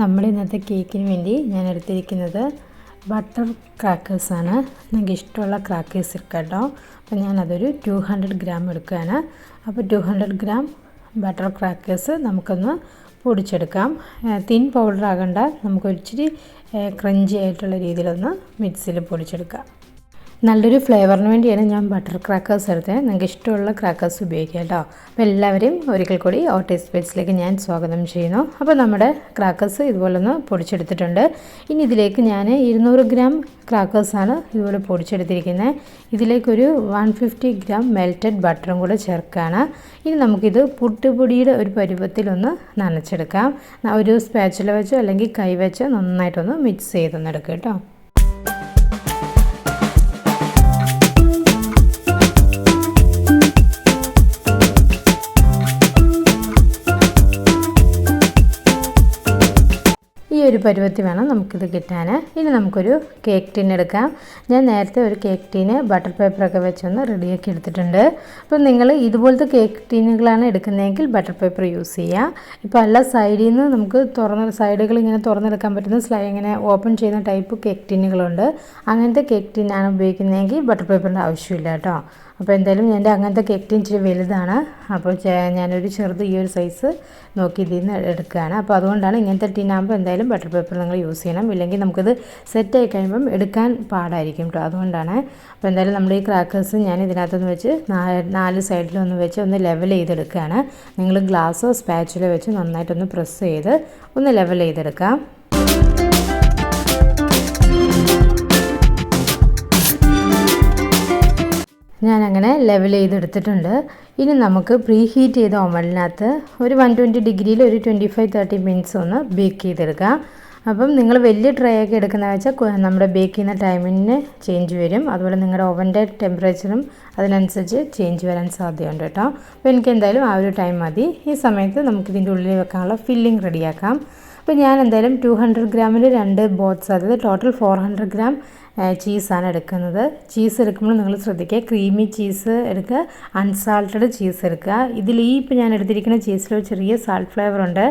നമ്മൾ ഇന്നത്തെ കേക്കിന് വേണ്ടി ഞാൻ എടുത്തിരിക്കുന്നത് ബട്ടർ ക്രാക്കേഴ്സാണ്. നിങ്ങൾക്ക് ഇഷ്ടമുള്ള ക്രാക്കേഴ്സ് എടുക്കാം കേട്ടോ അപ്പോൾ ഞാനതൊരു ടു ഹൺഡ്രഡ് ഗ്രാം എടുക്കുകയാണ്. അപ്പോൾ two hundred gram butter crackers നമുക്കൊന്ന് പൊടിച്ചെടുക്കാം. തിൻ പൗഡർ ആകണ്ട. നമുക്ക് ഇച്ചിരി ക്രഞ്ചി ആയിട്ടുള്ള രീതിയിലൊന്ന് മിക്സിയിൽ പൊടിച്ചെടുക്കാം. നല്ലൊരു ഫ്ലേവറിന് വേണ്ടിയാണ് ഞാൻ ബട്ടർ ക്രാക്കേഴ്സ് എടുത്തത്. നിങ്ങൾക്ക് ഇഷ്ടമുള്ള ക്രാക്കേഴ്സ് ഉപയോഗിക്കാം കേട്ടോ. അപ്പോൾ എല്ലാവരും ഒരിക്കൽ കൂടി ഓട്ടേ സ്പേസിലേക്ക് ഞാൻ സ്വാഗതം ചെയ്യുന്നു. അപ്പോൾ നമ്മുടെ ക്രാക്കേഴ്സ് ഇതുപോലൊന്ന് പൊടിച്ചെടുത്തിട്ടുണ്ട്. ഇനി ഇതിലേക്ക് ഞാൻ ഇരുന്നൂറ് ഗ്രാം ക്രാക്കേഴ്സാണ് ഇതുപോലെ പൊടിച്ചെടുത്തിരിക്കുന്നത്. ഇതിലേക്കൊരു വൺ ഫിഫ്റ്റി ഗ്രാം മെൽറ്റഡ് ബട്ടറും കൂടെ ചേർക്കുകയാണ്. ഇനി നമുക്കിത് പുട്ടുപൊടിയുടെ ഒരു പരുവത്തിലൊന്ന് നനച്ചെടുക്കാം. ഒരു സ്പാച്ചില വെച്ചോ അല്ലെങ്കിൽ കൈ വെച്ചോ നന്നായിട്ടൊന്ന് മിക്സ് ചെയ്തൊന്നെടുക്കുക കേട്ടോ. ഒരു പരുവത്തി വേണം നമുക്കിത് കിട്ടാൻ ഇനി നമുക്കൊരു കേക്ക് ടീൻ എടുക്കാം. ഞാൻ നേരത്തെ ഒരു കേക്ക് ടീന് ബട്ടർ പേപ്പറൊക്കെ വെച്ചൊന്ന് റെഡിയാക്കി എടുത്തിട്ടുണ്ട്. അപ്പോൾ നിങ്ങൾ ഇതുപോലത്തെ കേക്ക് ടീനുകളാണ് എടുക്കുന്നതെങ്കിൽ ബട്ടർ പേപ്പർ യൂസ് ചെയ്യുക ഇപ്പോൾ എല്ലാ സൈഡിൽ നിന്ന് നമുക്ക് തുറന്ന സൈഡുകൾ ഇങ്ങനെ തുറന്നെടുക്കാൻ പറ്റുന്ന സ്ലൈ ഇങ്ങനെ ഓപ്പൺ ചെയ്യുന്ന ടൈപ്പ് കേക്ക് ടീനുകളുണ്ട് അങ്ങനത്തെ കേക്ക് ടീനാണ് ഉപയോഗിക്കുന്നതെങ്കിൽ ബട്ടർ പേപ്പറിന്റെ ആവശ്യമില്ല കേട്ടോ. അപ്പോൾ എന്തായാലും എന്റെ അങ്ങനത്തെ കെറ്റ് ഇച്ചിരി വലുതാണ്. അപ്പോൾ ഞാനൊരു ചെറുത് ഈ ഒരു സൈസ് നോക്കി ഇതിൽ നിന്ന് എടുക്കുകയാണ്. അപ്പോൾ അതുകൊണ്ടാണ് ഇങ്ങനത്തെ ടീനാകുമ്പോൾ എന്തായാലും ബട്ടർ പേപ്പർ നിങ്ങൾ യൂസ് ചെയ്യണം. ഇല്ലെങ്കിൽ നമുക്കിത് സെറ്റായി കഴിയുമ്പം എടുക്കാൻ പാടായിരിക്കും കേട്ടോ അതുകൊണ്ടാണ്. അപ്പോൾ എന്തായാലും നമ്മുടെ ഈ ക്രാക്കേഴ്സ് ഞാൻ ഇതിനകത്തൊന്ന് വെച്ച് നാല് സൈഡിലൊന്ന് വെച്ച് ഒന്ന് ലെവൽ ചെയ്തെടുക്കുകയാണ്. നിങ്ങൾ ഗ്ലാസ്സോ സ്പാച്ചിലോ വെച്ച് നന്നായിട്ടൊന്ന് പ്രസ് ചെയ്ത് ഒന്ന് ലെവൽ ചെയ്തെടുക്കാം. ഞാനങ്ങനെ ലെവൽ ചെയ്തെടുത്തിട്ടുണ്ട്. ഇനി നമുക്ക് പ്രീ ഹീറ്റ് ചെയ്ത ഓവനിനകത്ത് ഒരു വൺ ട്വന്റി ഡിഗ്രിയിൽ ഒരു ട്വന്റി ഫൈവ് തേർട്ടി മിനിറ്റ്സ് ഒന്ന് ബേക്ക് ചെയ്തെടുക്കാം. അപ്പം നിങ്ങൾ വലിയ ട്രേ ഒക്കെ എടുക്കുന്ന വെച്ചാൽ നമ്മുടെ ബേക്ക് ചെയ്യുന്ന ടൈമിന് ചേഞ്ച് വരും. അതുപോലെ നിങ്ങളുടെ ഓവന്റെ ടെമ്പറേച്ചറും അതിനനുസരിച്ച് ചേഞ്ച് വരാൻ സാധ്യതയുണ്ട് കേട്ടോ. അപ്പോൾ എനിക്ക് എന്തായാലും ആ ഒരു ടൈം മതി. ഈ സമയത്ത് നമുക്കിതിന്റെ ഉള്ളിൽ വെക്കാനുള്ള ഫില്ലിംഗ് റെഡിയാക്കാം അപ്പോൾ ഞാൻ എന്തായാലും ടു ഹൺഡ്രഡ് ഗ്രാമിൽ രണ്ട് ബോട്ട്സ് അതായത് ടോട്ടൽ ഫോർ ഹൺഡ്രഡ് ഗ്രാം ചീസാണ് എടുക്കുന്നത്. ചീസ് എടുക്കുമ്പോൾ നിങ്ങൾ ശ്രദ്ധിക്കുക. ക്രീമി ചീസ് എടുക്കുക. അൺസാൾട്ടഡ് ചീസ് എടുക്കുക. ഇതിൽ ഈ ഇപ്പോൾ ഞാൻ എടുത്തിരിക്കുന്ന ചീസിൽ ഒരു ചെറിയ സാൾട്ട് ഫ്ലേവർ ഉണ്ട്.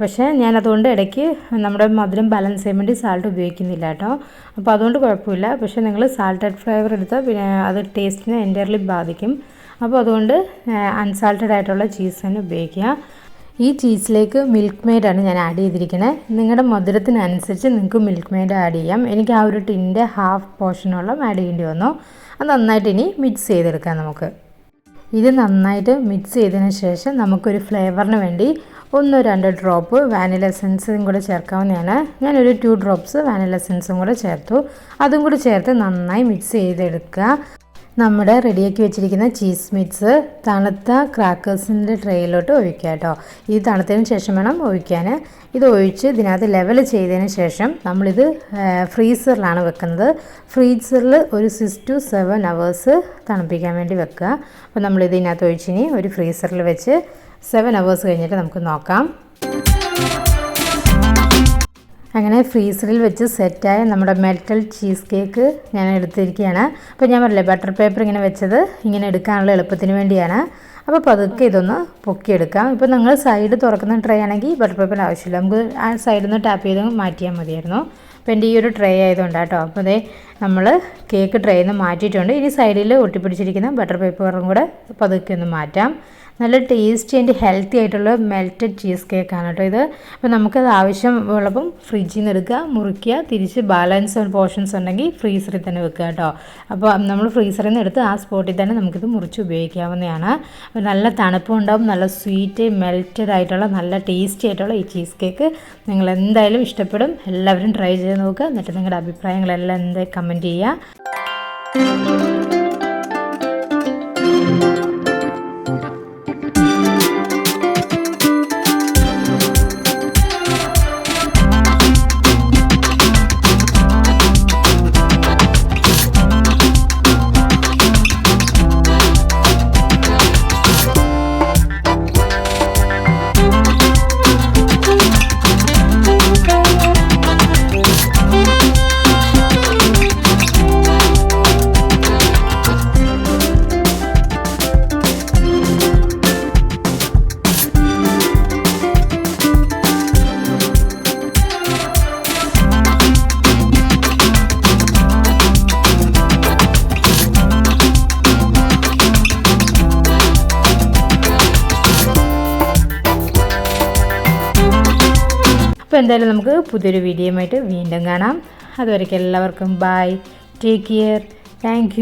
പക്ഷേ ഞാൻ അതുകൊണ്ട് ഇടയ്ക്ക് നമ്മുടെ മധുരം ബാലൻസ് ചെയ്യാൻ വേണ്ടി സാൾട്ട് ഉപയോഗിക്കുന്നില്ല കേട്ടോ. അപ്പോൾ അതുകൊണ്ട് കുഴപ്പമില്ല. പക്ഷേ നിങ്ങൾ സാൾട്ടഡ് ഫ്ലേവർ എടുത്താൽ പിന്നെ അത് ടേസ്റ്റിനെ എന്റയർലി ബാധിക്കും. അപ്പോൾ അതുകൊണ്ട് അൺസാൾട്ടഡ് ആയിട്ടുള്ള ചീസ് തന്നെ ഉപയോഗിക്കുക. ഈ ചീസിലേക്ക് മിൽക്ക് മെയ്ഡാണ് ഞാൻ ആഡ് ചെയ്തിരിക്കുന്നത് നിങ്ങളുടെ മധുരത്തിനനുസരിച്ച് നിങ്ങൾക്ക് മിൽക്ക് മെയ്ഡ് ആഡ് ചെയ്യാം. എനിക്ക് ആ ഒരു ടിന്റെ ഹാഫ് പോർഷനോളം ആഡ് ചെയ്യേണ്ടി വന്നു. അത് നന്നായിട്ട് ഇനി മിക്സ് ചെയ്തെടുക്കാം നമുക്ക്. ഇത് നന്നായിട്ട് മിക്സ് ചെയ്തതിന് ശേഷം നമുക്കൊരു ഫ്ലേവറിന് വേണ്ടി ഒന്നോ രണ്ടോ ഡ്രോപ്പ് വാനില എസൻസും കൂടെ ചേർക്കാവുന്നതാണ്. ഞാനൊരു ടു ഡ്രോപ്സ് വാനില എസൻസും കൂടെ ചേർത്തു. അതും കൂടി ചേർത്ത് നന്നായി മിക്സ് ചെയ്തെടുക്കുക. നമ്മുടെ റെഡിയാക്കി വെച്ചിരിക്കുന്ന ചീസ് മിക്സ് തണുത്ത ക്രാക്കേഴ്സിന്റെ ട്രേയിലോട്ട് ഒഴിക്കുക കേട്ടോ ഇത് തണുത്തതിന് ശേഷം വേണം ഒഴിക്കാൻ ഇത് ഒഴിച്ച് ഇതിനകത്ത് ലെവൽ ചെയ്തതിന് ശേഷം നമ്മളിത് ഫ്രീസറിലാണ് വെക്കുന്നത്. ഫ്രീസറിൽ ഒരു സിക്സ് ടു സെവൻ അവേഴ്സ് തണുപ്പിക്കാൻ വേണ്ടി വെക്കുക. അപ്പോൾ നമ്മളിത് ഇതിനകത്ത് ഒഴിച്ചിനി ഒരു ഫ്രീസറിൽ വെച്ച് സെവൻ അവേഴ്സ് കഴിഞ്ഞിട്ട് നമുക്ക് നോക്കാം. അങ്ങനെ ഫ്രീസറിൽ വെച്ച് സെറ്റായ നമ്മുടെ മെറ്റൽ ചീസ് കേക്ക് ഞാൻ എടുത്തിരിക്കുകയാണ്. അപ്പോൾ ഞാൻ പറഞ്ഞില്ലേ ബട്ടർ പേപ്പർ ഇങ്ങനെ വെച്ചത് ഇങ്ങനെ എടുക്കാനുള്ള എളുപ്പത്തിന് വേണ്ടിയാണ്. അപ്പോൾ പതുക്കെ ഇതൊന്ന് പൊക്കിയെടുക്കാം. ഇപ്പോൾ നിങ്ങൾ സൈഡ് തുറക്കുന്ന ട്രേ ആണെങ്കിൽ ബട്ടർ പേപ്പർ ആവശ്യമില്ല. നമുക്ക് ആ സൈഡിൽ നിന്ന് ടാപ്പ് ചെയ്ത് മാറ്റിയാൽ മതിയായിരുന്നു. അപ്പോൾ എന്റെ ഈ ഒരു ട്രേ ആയതുകൊണ്ട് കേട്ടോ അപ്പോൾ അതേ നമ്മൾ കേക്ക് ട്രേയിൽ നിന്ന് മാറ്റിയിട്ടുണ്ട്. ഇനി സൈഡിൽ ഒട്ടിപ്പിടിച്ചിരിക്കുന്ന ബട്ടർ പേപ്പറും കൂടെ പതുക്കെ ഒന്ന് മാറ്റാം. നല്ല ടേസ്റ്റി ആൻഡ് ഹെൽത്തി ആയിട്ടുള്ള മെൽറ്റഡ് ചീസ് കേക്കാണ് കേട്ടോ ഇത്. അപ്പോൾ നമുക്കത് ആവശ്യം ഉള്ളപ്പം ഫ്രിഡ്ജിൽ നിന്ന് എടുക്കുക മുറിക്കുക തിരിച്ച് ബാലൻസ് പോർഷൻസ് ഉണ്ടെങ്കിൽ ഫ്രീസറിൽ തന്നെ വെക്കുക കേട്ടോ. അപ്പോൾ നമ്മൾ ഫ്രീസറിൽ നിന്ന് എടുത്ത് ആ സ്പോട്ടിൽ തന്നെ നമുക്കിത് മുറിച്ച് ഉപയോഗിക്കാവുന്നതാണ്. അപ്പോൾ നല്ല തണുപ്പും ഉണ്ടാവും നല്ല സ്വീറ്റ് മെൽറ്റഡ് ആയിട്ടുള്ള നല്ല ടേസ്റ്റി ആയിട്ടുള്ള ഈ ചീസ് കേക്ക് നിങ്ങൾ എന്തായാലും ഇഷ്ടപ്പെടും. എല്ലാവരും ട്രൈ ചെയ്ത് നോക്കുക. എന്നിട്ട് നിങ്ങളുടെ അഭിപ്രായങ്ങളെല്ലാം എന്താ കമന്റ് ചെയ്യുക. അപ്പോൾ എന്തായാലും നമുക്ക് പുതിയൊരു വീഡിയോയുമായിട്ട് വീണ്ടും കാണാം. അതുവരേക്കും എല്ലാവർക്കും ബൈ ടേക്ക് കെയർ താങ്ക്